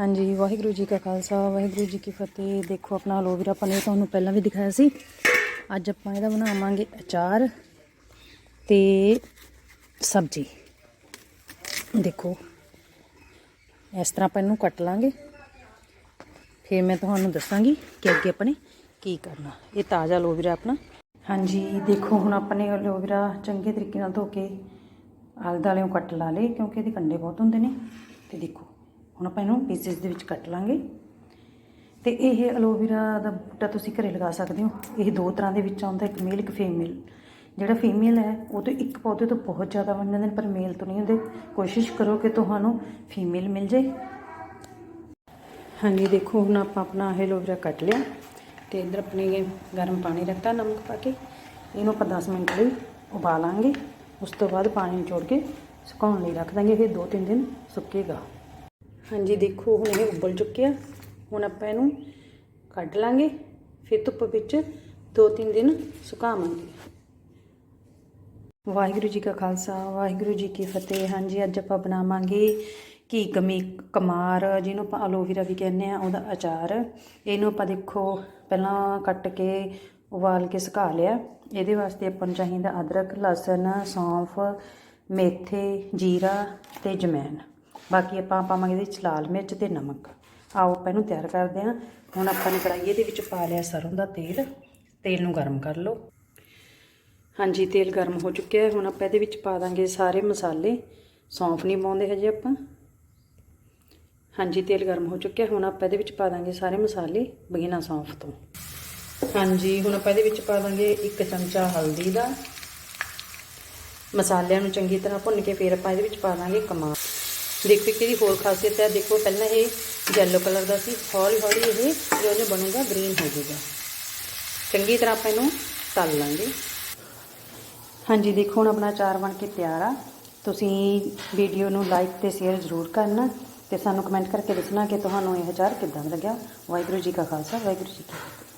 ਹਾਂਜੀ, ਵਾਹਿਗੁਰੂ ਜੀ ਕਾ ਖਾਲਸਾ, ਵਾਹਿਗੁਰੂ ਜੀ ਕੀ ਫਤਿਹ। ਦੇਖੋ ਆਪਣਾ ਲੋਵੇ ਆਪਾਂ ਨੇ ਤੁਹਾਨੂੰ ਪਹਿਲਾਂ ਵੀ ਦਿਖਾਇਆ ਸੀ। ਅੱਜ ਆਪਾਂ ਇਹਦਾ ਬਣਾਵਾਂਗੇ ਅਚਾਰ ਤੇ ਸਬਜ਼ੀ। ਦੇਖੋ, ਇਸ ਤਰ੍ਹਾਂ ਆਪਾਂ ਇਹਨੂੰ ਕੱਟ ਲਾਂਗੇ। ਫਿਰ ਮੈਂ ਤੁਹਾਨੂੰ ਦੱਸਾਂਗੀ ਕਿ ਅੱਗੇ ਆਪਣੇ ਕੀ ਕਰਨਾ। ਇਹ ਤਾਜ਼ਾ ਐਲੋਵੇਰਾ ਆਪਣਾ। ਹਾਂਜੀ, ਦੇਖੋ ਹੁਣ ਆਪਣੇ ਐਲੋਵੇਰਾ ਚੰਗੇ ਤਰੀਕੇ ਨਾਲ ਧੋ ਕੇ ਆਲੇ ਦੁਆਲਿਓਂ ਕੱਟ ਲਾ ਲਏ, ਕਿਉਂਕਿ ਇਹਦੇ ਕੰਡੇ ਬਹੁਤ ਹੁੰਦੇ ਨੇ। ਤੇ ਦੇਖੋ, ਹੁਣ ਆਪਾਂ ਇਹਨੂੰ ਪੀਸਿਸ ਦੇ ਵਿੱਚ ਕੱਟ ਲਾਂਗੇ। ਤੇ ਇਹ ਐਲੋਵੇਰਾ ਦਾ ਬੂਟਾ ਤੁਸੀਂ ਘਰੇ ਲਗਾ ਸਕਦੇ ਹੋ। ਇਹ ਦੋ ਤਰ੍ਹਾਂ ਦੇ ਵਿੱਚ ਆਉਂਦਾ, ਇੱਕ ਮੇਲ ਇੱਕ ਫੀਮੇਲ ਜਿਹੜਾ ਫੀਮੇਲ ਹੈ, ਉਹ ਤੋਂ ਇੱਕ ਪੌਦੇ ਤੋਂ ਬਹੁਤ ਜ਼ਿਆਦਾ ਬਣ ਜਾਂਦੇ ਨੇ, ਪਰ ਮੇਲ ਤੋਂ ਨਹੀਂ ਹੁੰਦੇ। ਕੋਸ਼ਿਸ਼ ਕਰੋ ਕਿ ਤੁਹਾਨੂੰ ਫੀਮੇਲ ਮਿਲ ਜੇ ਹਾਂਜੀ, ਦੇਖੋ, ਹੁਣ ਆਪਾਂ ਆਪਣਾ ਐਲੋਵੇਰਾ ਕੱਟ ਲਿਆ। ਤੇ ਇਧਰ ਆਪਣੇ ਗਰਮ ਪਾਣੀ ਰੱਖਤਾ ਨਮਕ ਪਾ ਕੇ। ਇਹਨੂੰ ਆਪਾਂ 10 ਮਿੰਟ ਲਈ ਉਬਾਲਾਂਗੇ। ਉਸ ਤੋਂ ਬਾਅਦ ਪਾਣੀ ਨਿਚੋੜ ਕੇ ਸੁਕਾਉਣ ਲਈ ਰੱਖ ਦਾਂਗੇ, ਇਹ 2-3 ਦਿਨ ਸੁੱਕੇਗਾ। ਹਾਂਜੀ, ਦੇਖੋ, ਹੁਣ ਇਹ ਉਬਲ ਚੁੱਕਿਆ। ਹੁਣ ਆਪਾਂ ਇਹਨੂੰ ਕੱਢ ਲਾਂਗੇ, ਫਿਰ ਧੁੱਪ ਵਿੱਚ 2-3 ਦਿਨ ਸੁਕਾਵਾਂਗੇ। ਵਾਹਿਗੁਰੂ ਜੀ ਕਾ ਖਾਲਸਾ, ਵਾਹਿਗੁਰੂ ਜੀ ਕੀ ਫਤਿਹ। ਹਾਂਜੀ, ਅੱਜ ਆਪਾਂ ਬਣਾਵਾਂਗੇ ਘੀ ਕਮੀ, ਕਮਾਰ, ਜਿਹਨੂੰ ਆਪਾਂ ਐਲੋਵੇਰਾ ਵੀ ਕਹਿੰਦੇ ਆ, ਉਹਦਾ ਅਚਾਰ। ਇਹਨੂੰ ਆਪਾਂ ਦੇਖੋ, ਪਹਿਲਾਂ ਕੱਟ ਕੇ ਉਬਾਲ ਕੇ ਸੁਕਾ ਲਿਆ। ਇਹਦੇ ਵਾਸਤੇ ਆਪਾਂ ਨੂੰ ਚਾਹੀਦਾ ਅਦਰਕ, ਲਸਣ, ਸੌਂਫ, ਮੇਥੇ, ਜੀਰਾ ਤੇ ਜਮੈਨ। ਬਾਕੀ ਆਪਾਂ ਪਾਵਾਂਗੇ ਇਹਦੇ ਵਿੱਚ ਲਾਲ ਮਿਰਚ ਤੇ ਨਮਕ। ਆਓ ਆਪਾਂ ਇਹਨੂੰ ਤਿਆਰ ਕਰਦੇ ਹਾਂ। ਹੁਣ ਆਪਾਂ ਨੇ ਕੜਾਈਏ ਦੇ ਵਿੱਚ ਪਾ ਲਿਆ ਸਰੋਂ ਦਾ ਤੇਲ। ਤੇਲ ਨੂੰ ਗਰਮ ਕਰ ਲਓ। ਹਾਂਜੀ, ਤੇਲ ਗਰਮ ਹੋ ਚੁੱਕਿਆ ਹੈ। ਹੁਣ ਆਪਾਂ ਇਹਦੇ ਵਿੱਚ ਪਾ ਦਾਂਗੇ ਸਾਰੇ ਮਸਾਲੇ। ਸੌਂਫ ਨਹੀਂ ਪਾਉਂਦੇ ਹਜੇ ਆਪਾਂ। ਹਾਂਜੀ, ਤੇਲ ਗਰਮ ਹੋ ਚੁੱਕਿਆ ਹੁਣ ਆਪਾਂ ਇਹਦੇ ਵਿੱਚ ਪਾ ਦਾਂਗੇ ਸਾਰੇ ਮਸਾਲੇ ਬਿਨਾਂ ਸੌਂਫ ਤੋਂ। ਹਾਂਜੀ, ਹੁਣ ਆਪਾਂ ਇਹਦੇ ਵਿੱਚ ਪਾ ਦਾਂਗੇ ਇੱਕ ਚਮਚਾ ਹਲਦੀ ਦਾ। ਮਸਾਲਿਆਂ ਨੂੰ ਚੰਗੀ ਤਰ੍ਹਾਂ ਭੁੰਨ ਕੇ ਫਿਰ ਆਪਾਂ ਇਹਦੇ ਵਿੱਚ ਪਾ ਦਾਂਗੇ ਕਮਾਲ ਦੇਖੋ ਕਿ ਇਹਦੀ ਹੋਰ ਖਾਸੀਅਤ ਹੈ। ਦੇਖੋ, ਪਹਿਲਾਂ ਇਹ ਯੈਲੋ ਕਲਰ ਦਾ ਸੀ। ਹੌਲੀ ਹੌਲੀ ਇਹ ਜੋ ਜੋ ਬਣੂਗਾ ਗ੍ਰੀਨ ਹੋ ਜਾਊਗਾ। ਚੰਗੀ ਤਰ੍ਹਾਂ ਆਪਾਂ ਇਹਨੂੰ ਤਲ ਲਾਂਗੇ। ਹਾਂਜੀ, ਦੇਖੋ, ਹੁਣ ਆਪਣਾ ਅਚਾਰ ਬਣ ਕੇ ਤਿਆਰ ਆ। ਤੁਸੀਂ ਵੀਡੀਓ ਨੂੰ ਲਾਈਕ ਤੇ ਸ਼ੇਅਰ ਜ਼ਰੂਰ ਕਰਨਾ ਤੇ ਸਾਨੂੰ ਕਮੈਂਟ ਕਰਕੇ ਦੱਸਣਾ ਕਿ ਤੁਹਾਨੂੰ ਇਹ ਅਚਾਰ ਕਿੱਦਾਂ ਦਾ ਲੱਗਿਆ। ਵਾਹਿਗੁਰੂ ਜੀ ਕਾ ਖਾਲਸਾ, ਵਾਹਿਗੁਰੂ ਜੀ ਕੀ ਫਤਿਹ।